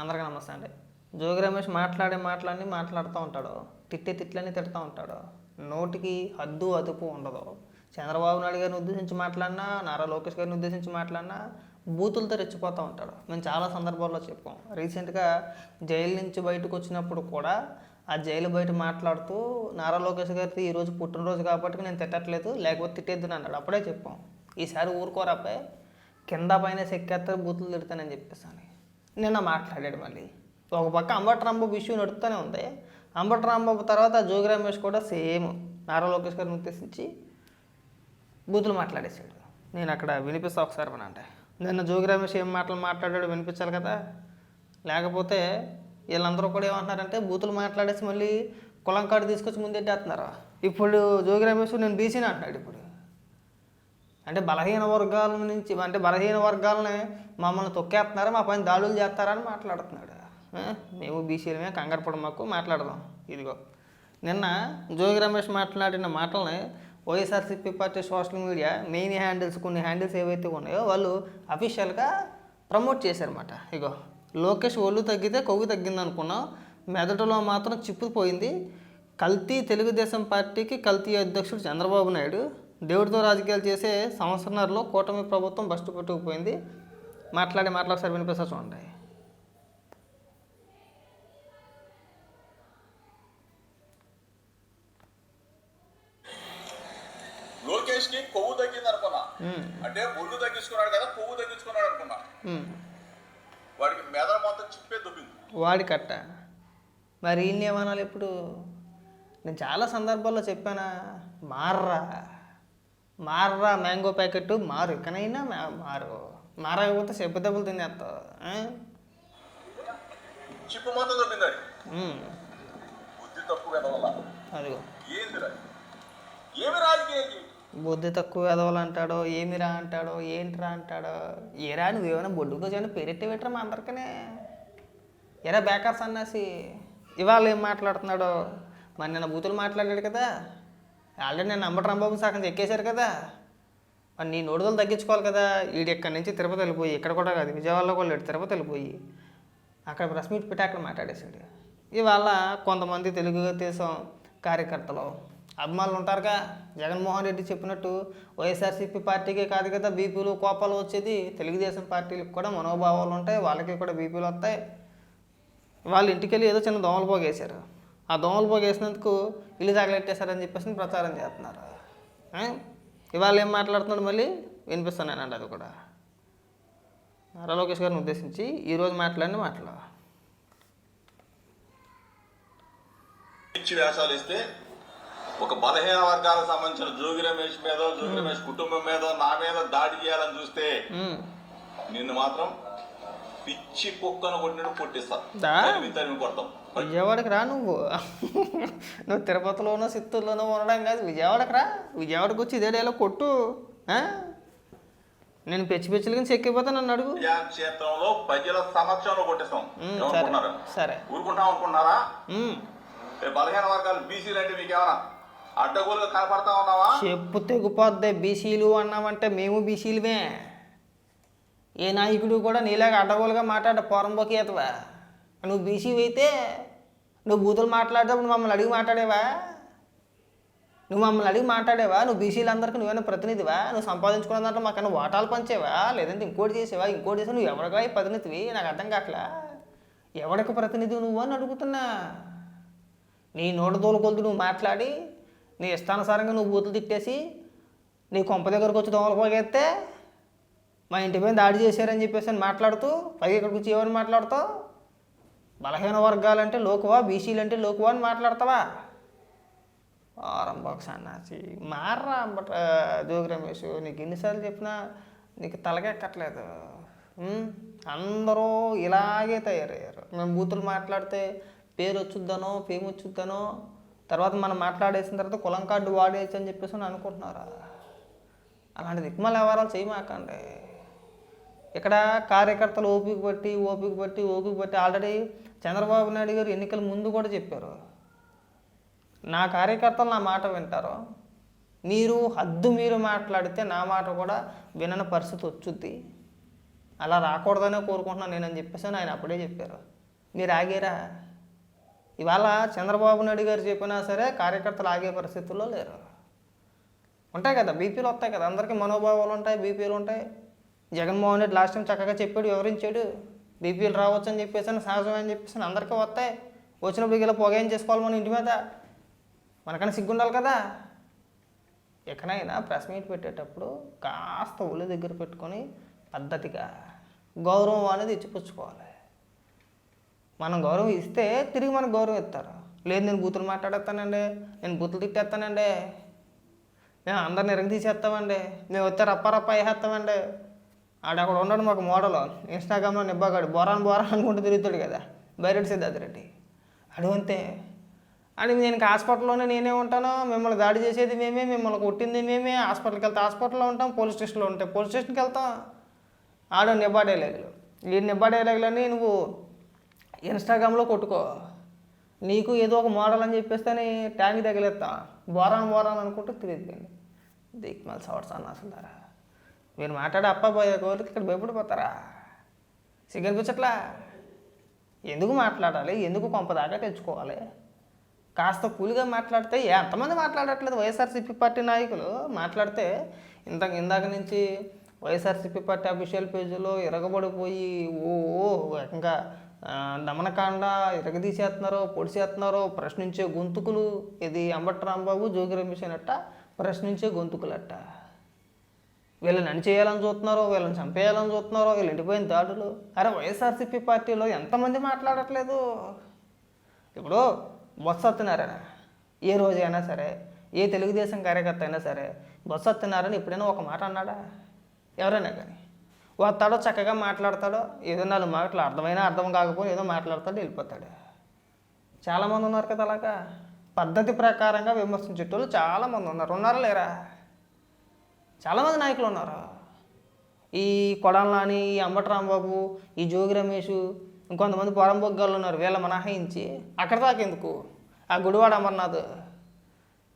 అందరికీ నమస్తే అండి. జోగి రమేష్ మాట్లాడే మాటలన్నీ మాట్లాడుతూ ఉంటాడు. తిట్టే తిట్లన్నీ తిడుతూ ఉంటాడు. నోటికి హద్దు అదుపు ఉండదు. చంద్రబాబు నాయుడు గారిని ఉద్దేశించి మాట్లాడినా నారా లోకేష్ గారిని ఉద్దేశించి మాట్లాడినా బూతులతో రెచ్చిపోతూ ఉంటాడు. మేము చాలా సందర్భాల్లో చెప్పాం. రీసెంట్గా జైలు నుంచి బయటకు వచ్చినప్పుడు కూడా ఆ జైలు బయట మాట్లాడుతూ నారా లోకేష్ గారిది ఈరోజు పుట్టినరోజు కాబట్టి నేను తిట్టట్లేదు లేకపోతే తిట్టేద్దు అన్నాడు. అప్పుడే చెప్పాం. ఈసారి ఊరుకోరాపై కింద పైన సెక్కేస్తే బూతులు తిడతానని చెప్పేసాను నిన్న మాట్లాడాడు మళ్ళీ. ఒక పక్క అంబటి రాంబాబు ఇష్యూ నడుస్తూనే ఉంది. అంబటి రాంబాబు తర్వాత జోగి రమేష్ కూడా సేమ్ నారా లోకేష్ గారిని ఉద్దేశించి బూతులు మాట్లాడేశాడు. నేను అక్కడ వినిపిస్తా ఒకసారి మన అంటే నిన్న జోగి రమేష్ ఏం మాటలు మాట్లాడాడు వినిపించాలి కదా. లేకపోతే వీళ్ళందరూ కూడా ఏమంటున్నారంటే బూతులు మాట్లాడేసి మళ్ళీ కులం కార్డు తీసుకొచ్చి ముందెట్టేస్తున్నారు. ఇప్పుడు జోగి రమేష్ నేను బీసీని అంటున్నాడు ఇప్పుడు. అంటే బలహీన వర్గాల నుంచి అంటే బలహీన వర్గాలని మమ్మల్ని తొక్కేస్తున్నారు? మా పైన దాడులు చేస్తారని మాట్లాడుతున్నాడు. మేము బీసీలమే కంగారు మాకు మాట్లాడదాం. ఇదిగో. నిన్న జోగి రమేష్ మాట్లాడిన మాటల్ని YSRCP party social media main handles కొన్ని హ్యాండిల్స్ ఏవైతే ఉన్నాయో వాళ్ళు అఫీషియల్గా ప్రమోట్ చేశారన్నమాట. ఇగో లోకేష్ ఒళ్ళు తగ్గితే కొవ్వు తగ్గింది అనుకున్నాం. మెదడులో మాత్రం చిప్పుకుపోయింది కల్తీ తెలుగుదేశం పార్టీకి కల్తీ అధ్యక్షుడు చంద్రబాబు నాయుడు. దేవుడితో రాజకీయాలు చేసే సంవత్సరాల్లో కూటమి ప్రభుత్వం బస్టు పట్టుకుపోయింది. మాట్లాడే మాటలు ఒకసారి వినిపిస్తా చూడండి. లోకేష్కి కొవ్వు తగ్గింది అనుకున్నా. అంటే ఒళ్ళు తగ్గించుకున్నాడు కదా కొవ్వు తగ్గించుకున్నాడు అనుకున్నా. వాడికి మెదడు మొత్తం చిప్పే దుబ్బింది. వాడి కట్ట. మరి ఈయన ఏమనాలి ఇప్పుడు? నేను చాలా సందర్భాల్లో చెప్పానా మార్రా. మార్రా మ్యాంగో ప్యాకెట్ మారు. ఇకనైనా మారు. మారకపోతే చెప్పు దెబ్బలు తినేస్తావు. అదిగో? బుద్ధి తక్కువ ఎదవలు అంటాడో ఏమిరా అంటాడో ఏంట్రా అంటాడో. ఏరా నువ్వేమైనా బొడ్డుకో చేయని పెరెట్టి పెట్టరా మా అందరికనే? ఎరా బేకార్ సన్నాసి ఇవాళ ఏం మాట్లాడుతున్నాడో? మరి నిన్న బూతులు మాట్లాడాడు కదా. ఆల్రెడీ నేను అంబటి బాబు సగం ఎక్కేశారు కదా. మరి నీ నోడుదలు తగ్గించుకోవాలి కదా. వీడు ఇక్కడి నుంచి తిరుపతి వెళ్ళిపోయి ఇక్కడ కూడా కాదు విజయవాడలో కూడా లేడు తిరుపతి వెళ్ళిపోయి. అక్కడ ప్రెస్ మీట్ పెట్టి అక్కడ మాట్లాడేశాడు. ఇవాళ కొంతమంది తెలుగుదేశం కార్యకర్తలు అభిమానులు ఉంటారుగా. జగన్మోహన్ రెడ్డి చెప్పినట్టు వైఎస్ఆర్సీపీ పార్టీకే కాదు కదా బీపీలు కోపాలు వచ్చేది. తెలుగుదేశం పార్టీలకు కూడా మనోభావాలు ఉంటాయి వాళ్ళకి కూడా బీపీలు వస్తాయి. వాళ్ళ ఇంటికి వెళ్ళి ఏదో చిన్న దోమలు పోగేశారు. ఆ దోమలు పోగేసినందుకు ఇల్లు తగలెట్టేశారని చెప్పేసి ప్రచారం చేస్తున్నారు? ఇవాళ ఏం మాట్లాడుతున్నాడు మళ్ళీ వినిపిస్తానండి అది కూడా నారా లోకేష్ గారిని ఉద్దేశించి ఈరోజు మాట్లాడిన మాటలు పిచ్చి వేషాలు ఇస్తే ఒక బలహీన వర్గాలకు సంబంధించిన జోగి రమేష్ మీద జోగి రమేష్ కుటుంబం మీద నా మీద దాడి చేయాలని చూస్తే. నిన్ను మాత్రం పిచ్చి కుక్కను కొట్టినట్టు కొట్టిస్తా. దా? తరిమి తరిమి కొడతాం. విజయవాడకి రా నువ్వు. నువ్వు తిరుపతిలోనో చిత్తూరులోనో ఉండడం కాదు. విజయవాడకి రా. విజయవాడకి వచ్చి ఇదే డేలో కొట్టు? నేను పెచ్చి పెచ్చులుగా చెక్కిపోతా నన్ను అడుగు. ప్రజాక్షేత్రంలో ప్రజల సమక్షంలో కొట్టిస్తాం. సరే. ఊరుకుంటాం అనుకున్నారా బలహీన వర్గాలు బీసీలు అంటే మీకేమన్నా అడ్డగోలుగా కనపడతా ఉన్నావా? చెప్పు తెగిపోద్ది బీసీలు అన్నామంటే మేము బీసీలమే ఏ నాయకుడు కూడా నీలాగా అడ్డగోలుగా మాట్లాడ పొరంబోకేతవా నువ్వు బీసీ అయితే నువ్వు బూతులు మాట్లాడేటప్పుడు మమ్మల్ని అడిగి మాట్లాడేవా? నువ్వు మమ్మల్ని అడిగి మాట్లాడేవా? నువ్వు బీసీలందరికీ నువ్వేనా ప్రతినిధివా? నువ్వు సంపాదించుకున్న దాంట్లో మాకన్నా వాటాలు పంచేవా? లేదంటే ఇంకోటి చేసేవా? ఇంకోటి చేసావు నువ్వు ఎవరికా ప్రతినిధివి? నాకు అర్థం కావట్లా ఎవరికి ప్రతినిధి నువ్వు అని అడుగుతున్నా. నీ నోట తోలుకొలుతూ నువ్వు మాట్లాడి నీ ఇష్టానుసారంగా నువ్వు బూతులు తిట్టేసి నీ కొంప దగ్గరకు వచ్చి దోమలు పోగేస్తే మా ఇంటి పైన దాడి చేశారని చెప్పేసి అని మాట్లాడుతూ పైగా ఇక్కడికి వచ్చి ఏమని మాట్లాడతావు? బలహీన వర్గాలంటే లోకువా? బీసీలు అంటే లోకువా అని మాట్లాడతావా? ఆరంభ బాక్స్ మార్రా మారా అంబట జోగి రమేష్ నీకు ఎన్నిసార్లు చెప్పినా నీకు తలకెక్కట్లేదు. అందరూ ఇలాగే తయారయ్యారు. మేము బూతులు మాట్లాడితే పేరు వచ్చుద్దనో ఫేమ్ వచ్చుద్దనో తర్వాత మనం మాట్లాడేసిన తర్వాత కులం కార్డు వాడేయచ్చు అని చెప్పేసి అని అనుకుంటున్నారా? అలాంటి దిక్మల వ్యవహారాలు చేయమాకండి. ఇక్కడ కార్యకర్తలు ఓపిక బట్టి ఓపిక బట్టి ఓపిక బట్టి ఆల్రెడీ చంద్రబాబు నాయుడు గారు ఎన్నికల ముందు కూడా చెప్పారు. నా కార్యకర్తలు నా మాట వింటారు. మీరు హద్దు మీరు మాట్లాడితే నా మాట కూడా వినని పరిస్థితి వచ్చుద్ది. అలా రాకూడదనే కోరుకుంటున్నాను నేనని చెప్పేసి ఆయన అప్పుడే చెప్పారు. మీరు ఆగారా? ఇవాళ చంద్రబాబు నాయుడు గారు చెప్పినా సరే కార్యకర్తలు ఆగే పరిస్థితుల్లో లేరు. ఉంటాయి కదా బీపీలు వస్తాయి కదా అందరికీ మనోభావాలు ఉంటాయి బీపీలు ఉంటాయి. జగన్మోహన్ రెడ్డి లాస్ట్ టైం చక్కగా చెప్పాడు వివరించాడు. బీపీలు రావచ్చు అని చెప్పేసి అని సహజం అని చెప్పేసి అని అందరికీ వస్తాయి. వచ్చినప్పుడు ఇలా పొగ ఏం చేసుకోవాలి మన ఇంటి మీద. మనకన్నా సిగ్గుండాలి కదా. ఎక్కడైనా ప్రెస్ మీట్ పెట్టేటప్పుడు కాస్త ఒళ్ళు దగ్గర పెట్టుకొని పద్ధతిగా గౌరవం అనేది ఇచ్చిపుచ్చుకోవాలి మనం గౌరవం ఇస్తే తిరిగి మనకు గౌరవం ఇస్తారు. లేదు నేను బూతులు మాట్లాడేస్తానండి. నేను బూతులు తిట్టేస్తానండి. నేను అందరిని ఎరగ తీసేస్తామండి నేను వచ్చే రప్ప రప్ప వేసేస్తామండి ఆడ అక్కడ ఉన్నాడు మాకు మోడల్. ఇన్స్టాగ్రామ్లో నిబ్బాగాడు బోరాన్ బోరాన్ అనుకుంటూ తిరుగుతాడు కదా బైరెడ్ సిద్ధార్థ రెడ్డి. అడు అంతే. అని నేను హాస్పిటల్లోనే నేనే ఉంటాను మిమ్మల్ని దాడి చేసేది మేమే మిమ్మల్ని కొట్టింది మేమే హాస్పిటల్కి వెళ్తే హాస్పిటల్లో ఉంటాం పోలీస్ స్టేషన్లో ఉంటాం పోలీస్ స్టేషన్కి వెళ్తాం. ఆడ నిబ్బాడేలేగులు ఈ నిబ్బాడేలేగులని నువ్వు ఇన్స్టాగ్రామ్లో కొట్టుకో. నీకు ఏదో ఒక మోడల్ అని చెప్పేస్తేనే ట్యాంక్ తగిలేస్తా బోరాన్ బోరాన్ అనుకుంటూ తిరిగిపోయింది. దిక్మల్ సవర్స్ అన్న అసలు మీరు మాట్లాడే అప్ప పోయే కోరికి ఇక్కడ భయపడిపోతారా సిగ్గనిపించట్లా ఎందుకు మాట్లాడాలి? ఎందుకు కొంపదాకా తెచ్చుకోవాలి? కాస్త కూలిగా మాట్లాడితే ఎంతమంది మాట్లాడట్లేదు వైఎస్ఆర్సీపీ పార్టీ నాయకులు. మాట్లాడితే ఇంత ఇందాక నుంచి వైఎస్ఆర్సీపీ పార్టీ అఫీషియల్ పేజీలో ఇరగబడిపోయి ఓ ఓ దమనకాండ ఇరగదీసేస్తున్నారో పొడిసేస్తున్నారో ప్రశ్నించే గొంతుకులు ఇది అంబట్ రాంబాబు జోగి రమేష్ అనట్ట ప్రశ్నించే గొంతుకులట్ట వీళ్ళని అణిచేయాలని చూస్తున్నారో వీళ్ళని చంపేయాలని చూస్తున్నారో వీళ్ళు ఎండిపోయిన దాడులు. అరే వైఎస్ఆర్సీపీ పార్టీలో ఎంతమంది మాట్లాడట్లేదు? ఇప్పుడు బొత్స సత్యనారాయణ ఏ రోజైనా సరే ఏ తెలుగుదేశం కార్యకర్త అయినా సరే బొత్స సత్యనారాయణ ఎప్పుడైనా ఒక మాట అన్నాడా? ఎవరైనా కానీ? వస్తాడో చక్కగా మాట్లాడతాడో ఏదో నాలుగు మాటలు అర్థమైనా అర్థం కాకపోయినా ఏదో మాట్లాడతాడో వెళ్ళిపోతాడు. చాలామంది ఉన్నారు కదా అలాగా? పద్ధతి ప్రకారంగా విమర్శించేటోళ్ళు చాలామంది ఉన్నారు. ఉన్నారా లేరా? చాలామంది నాయకులు ఉన్నారు. ఈ కొడాలని ఈ అంబటి రాంబాబు ఈ జోగి రమేష్ ఇంకొంతమంది పొరంబొగ్గాళ్ళు ఉన్నారు. వీళ్ళ మనహాయించి అక్కడ దాకెందుకు ఆ గుడివాడ అమర్నాథ్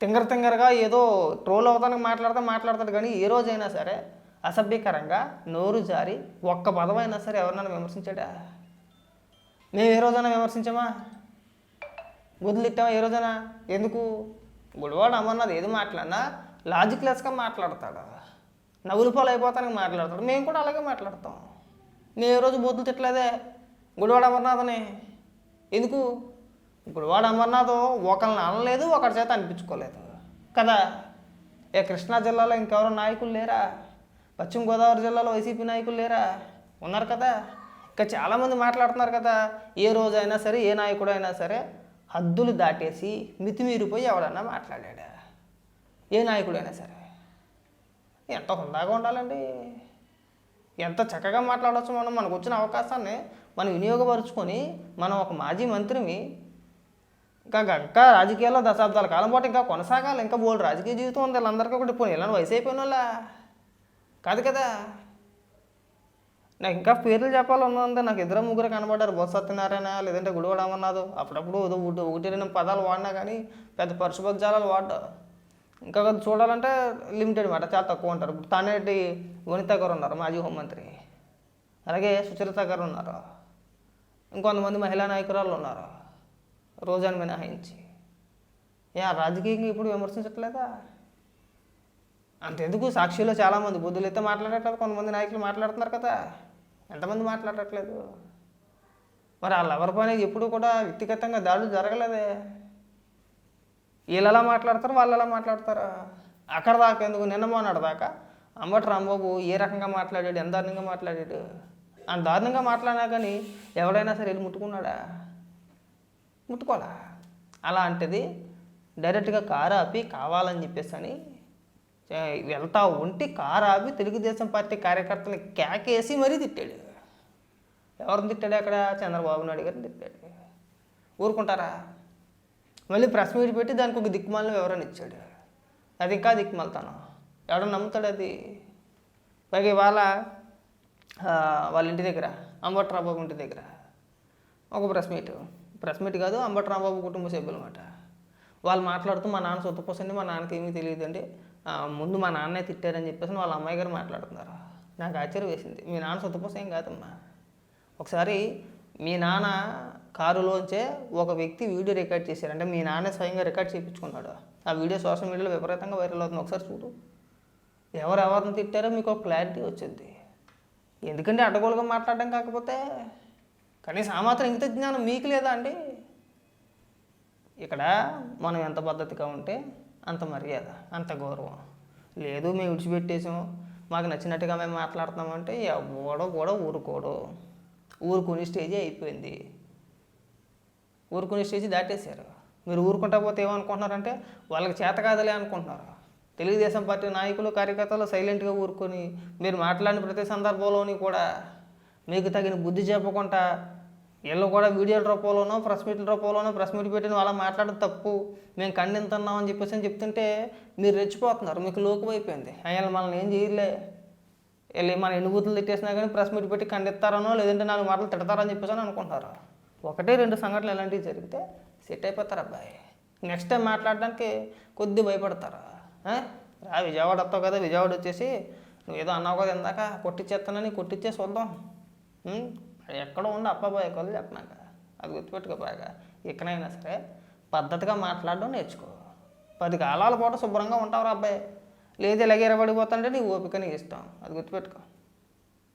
తింగర తింగరగా ఏదో ట్రోల్ అవుతానికి మాట్లాడితే మాట్లాడతాడు కానీ ఏ రోజైనా సరే అసభ్యకరంగా నోరు జారి ఒక్క పదమైనా సరే ఎవరినైనా విమర్శించాడా? మేము ఏ రోజైనా విమర్శించామా? వదిలిట్టామా ఏ రోజైనా? ఎందుకు? గుడివాడ అమర్నాథ్ ఏది మాట్లాడినా లాజిక్లెస్గా మాట్లాడతాడు? నవ్వులు పాలు అయిపోతానికి మాట్లాడతాడు. మేము కూడా అలాగే మాట్లాడతాం. నేను ఏ రోజు బూతులు తిట్టలేదే? గుడివాడ అమర్నాథ్ని. ఎందుకు? గుడివాడ అమర్నాథ్ ఒకరిని అనలేదు ఒకరి చేత అనిపించుకోలేదు. కదా? ఏ కృష్ణా జిల్లాలో ఇంకెవరో నాయకులు లేరా? పశ్చిమ గోదావరి జిల్లాలో వైసీపీ నాయకులు లేరా? ఉన్నారు కదా? ఇంకా చాలామంది మాట్లాడుతున్నారు కదా? ఏ రోజైనా సరే ఏ నాయకుడు అయినా సరే హద్దులు దాటేసి మితిమీరిపోయి ఎవడన్నా మాట్లాడాడా? ఏ నాయకుడైనా సరే. ఎంత హుందాగా ఉండాలండి? ఎంత చక్కగా మాట్లాడవచ్చు మనం? మనకు వచ్చిన అవకాశాన్ని మనం వినియోగపరుచుకొని మనం ఒక మాజీ మంత్రిని ఇంకా ఇంకా రాజకీయాల్లో దశాబ్దాల కాలం పాటు ఇంకా కొనసాగాలి. ఇంకా బోల్డ్ రాజకీయ జీవితం ఉంది. వీళ్ళందరికీ ఒకటి పోనీ. ఇలా వయసు అయిపోయిన వాళ్ళ కాదు కదా? నాకు ఇంకా పేర్లు చెప్పాలన్నది నాకు ఇద్దరు ముగ్గురు కనబడ్డారు. బొత్స సత్యనారాయణ లేదంటే గుడివాడ అమర్నాథ్. అప్పుడప్పుడు ఒకటి రెండు పదాలు వాడినా కానీ పెద్ద పరుషుభద్జాలాలు వాడ్డా ఇంకా చూడాలంటే లిమిటెడ్ మాట చాలా తక్కువ ఉంటారు. ఇప్పుడు తానేటి వనిత గారు ఉన్నారు మాజీ హోంమంత్రి. అలాగే సుచరిత గారు ఉన్నారు. ఇంకొంతమంది మహిళా నాయకురాలు ఉన్నారు రోజాను మినహాయించి. ఏ ఆ రాజకీయంగా ఇప్పుడు విమర్శించట్లేదా? అంతెందుకు? సాక్షిలో చాలామంది బుద్ధులు అయితే మాట్లాడట్లేదు కొంతమంది నాయకులు మాట్లాడుతున్నారు కదా. ఎంతమంది మాట్లాడట్లేదు? మరి వాళ్ళ ఎవరి పైన ఎప్పుడు కూడా వ్యక్తిగతంగా దాడులు జరగలేదే. వీళ్ళు ఎలా మాట్లాడతారు వాళ్ళు ఎలా మాట్లాడతారు? అక్కడ దాకా ఎందుకు? నిన్న మొన్నటి దాకా అంబటి రాంబాబు ఏ రకంగా మాట్లాడాడు ఎంత దారుణంగా మాట్లాడాడు? అంత దారుణంగా మాట్లాడినా కానీ ఎవడైనా సరే వెళ్ళి ముట్టుకున్నాడా? ముట్టుకోవాలా? అలాంటిది డైరెక్ట్గా కారు ఆపి కావాలని చెప్పేసి అని వెళ్తా ఉంటే కారు ఆపి తెలుగుదేశం పార్టీ కార్యకర్తలు కేకేసి మరీ తిట్టాడు. ఎవరిని తిట్టాడు అక్కడ? చంద్రబాబు నాయుడు గారిని తిట్టాడు. ఊరుకుంటారా? మళ్ళీ ప్రెస్ మీట్ పెట్టి దానికి ఒక దిక్కుమాలను వివరణ ఇచ్చాడు. అది ఇంకా దిక్కుమాలతాను. ఎవడో నమ్ముతాడు అది. పైగా ఇవాళ వాళ్ళ ఇంటి దగ్గర అంబటరాబాబు ఇంటి దగ్గర ఒక ప్రెస్ మీట్. ప్రెస్ మీట్ కాదు అంబటి రాంబాబు కుటుంబ సభ్యులు అనమాట వాళ్ళు మాట్లాడుతూ మా నాన్న సొత్తుపోసండి మా నాన్నకి ఏమీ తెలియదండి ఆ, ముందు మా నాన్నే తిట్టారని చెప్పేసి వాళ్ళ అమ్మాయి గారు మాట్లాడుతున్నారు. నాకు ఆశ్చర్యం వేసింది. మీ నాన్న సొత్తుపోసం ఏం కాదమ్మా. ఒకసారి మీ నాన్న కారులోంచే ఒక వ్యక్తి వీడియో రికార్డ్ చేశారు అంటే మీ నాన్న స్వయంగా రికార్డ్ చేయించుకున్నాడు. ఆ వీడియో సోషల్ మీడియాలో విపరీతంగా వైరల్ అవుతుంది. ఒకసారి చూడు. ఎవరు ఎవరిని తిట్టారో మీకు ఒక క్లారిటీ వచ్చింది. ఎందుకంటే అడ్డగోలుగా మాట్లాడడం కాకపోతే కనీసం ఆ మాత్రం ఇంత జ్ఞానం మీకు లేదా అండి? ఇక్కడ మనం ఎంత పద్ధతిగా ఉంటే అంత మర్యాద అంత గౌరవం. లేదు మేము విడిచిపెట్టేసాం. మాకు నచ్చినట్టుగా మేము మాట్లాడుతున్నామంటే ఎవడో కూడా ఊరుకోడు. ఊరుకుని స్టేజే అయిపోయింది. ఊరుకునే స్టేజ్ దాటేశారు. మీరు ఊరుకుంటా పోతే ఏమనుకుంటున్నారంటే వాళ్ళకి చేత కాదలే అనుకుంటున్నారు. తెలుగుదేశం పార్టీ నాయకులు కార్యకర్తలు సైలెంట్గా ఊరుకొని మీరు మాట్లాడిన ప్రతి సందర్భంలోని కూడా మీకు తగిన బుద్ధి చెప్పకుండా వీళ్ళు కూడా వీడియోల రూపంలోనో ప్రెస్ మీట్ల రూపంలోనో ప్రెస్ మీట్ పెట్టిన వాళ్ళ మాట్లాడడం తప్పు. మేము ఖండిస్తున్నాం అని చెప్పేసి అని చెప్తుంటే మీరు రెచ్చిపోతున్నారు. మీకు లోకమైపోయింది అయిపోయింది. అయ్యాలి మనల్ని ఏం చేయలే వెళ్ళి మన ఎన్ని బూతులు తిట్టేసినా కానీ ప్రెస్ మీట్ పెట్టి ఖండిస్తారనో లేదంటే నాలుగు మాటలు తిడతారని చెప్పేసి అని అనుకుంటారు ఒకటే రెండు సంఘటనలు ఇలాంటివి జరిగితే సెట్ అయిపోతారు అబ్బాయి. నెక్స్ట్ టైం మాట్లాడడానికి కొద్ది భయపడతారు. రా విజయవాడ వస్తావు కదా విజయవాడ వచ్చేసి నువ్వు ఏదో అన్నావు కదా ఇందాక కొట్టిచ్చేస్తానని కొట్టిచ్చే చూద్దాం ఎక్కడో ఉండి అబ్బాయి కొద్ది చెప్పినాక అది గుర్తుపెట్టుకో బాగా. ఎక్కడైనా సరే పద్ధతిగా మాట్లాడడం నేర్చుకో. పది కాలాల పాటు శుభ్రంగా ఉంటావు అబ్బాయి. లేదు ఇలాగే ఎరబడిపోతుంటే నీ ఓపిక నీ ఇష్టం అది గుర్తుపెట్టుకో.